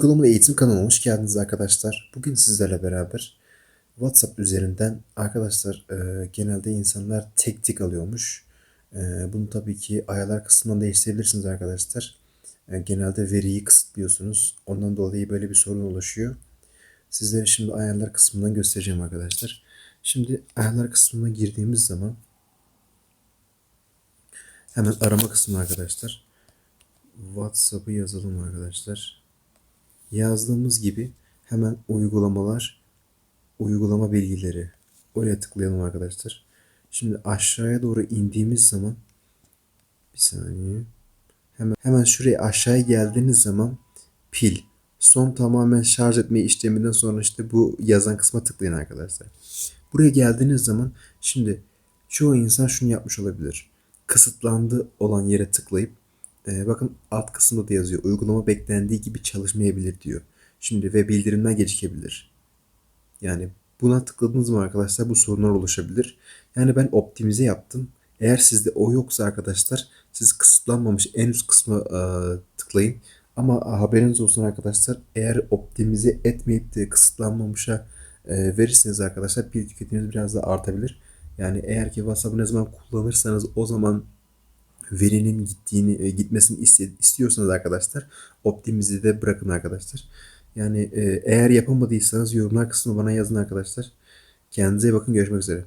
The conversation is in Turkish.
Uygulamalı eğitim kanalına hoş geldiniz arkadaşlar. Bugün sizlerle beraber WhatsApp üzerinden arkadaşlar e, genelde insanlar tek tek alıyormuş. E, bunu tabii ki ayarlar kısmından değiştirebilirsiniz arkadaşlar. E, genelde veriyi kısıtlıyorsunuz. Ondan dolayı böyle bir sorun oluşuyor. Sizlere şimdi ayarlar kısmından göstereceğim arkadaşlar. Şimdi ayarlar kısmına girdiğimiz zaman hemen arama kısmı arkadaşlar. WhatsApp'ı yazalım arkadaşlar yazdığımız gibi hemen uygulamalar, uygulama bilgileri oraya tıklayalım arkadaşlar. Şimdi aşağıya doğru indiğimiz zaman bir saniye. Hemen hemen şuraya aşağıya geldiğiniz zaman pil son tamamen şarj etme işleminden sonra işte bu yazan kısma tıklayın arkadaşlar. Buraya geldiğiniz zaman şimdi çoğu insan şunu yapmış olabilir. Kısıtlandı olan yere tıklayıp e, bakın alt kısımda da yazıyor. Uygulama beklendiği gibi çalışmayabilir diyor. Şimdi ve bildirimler gecikebilir. Yani buna tıkladığınız zaman arkadaşlar bu sorunlar oluşabilir. Yani ben optimize yaptım. Eğer sizde o yoksa arkadaşlar siz kısıtlanmamış en üst kısma e, tıklayın. Ama haberiniz olsun arkadaşlar eğer optimize etmeyip de kısıtlanmamışa e, verirseniz arkadaşlar pil tüketiminiz biraz da artabilir. Yani eğer ki WhatsApp'ı ne zaman kullanırsanız o zaman verinin gittiğini e, gitmesini istiyorsanız arkadaşlar optimize de bırakın arkadaşlar. Yani e, eğer yapamadıysanız yorumlar kısmına bana yazın arkadaşlar. Kendinize iyi bakın görüşmek üzere.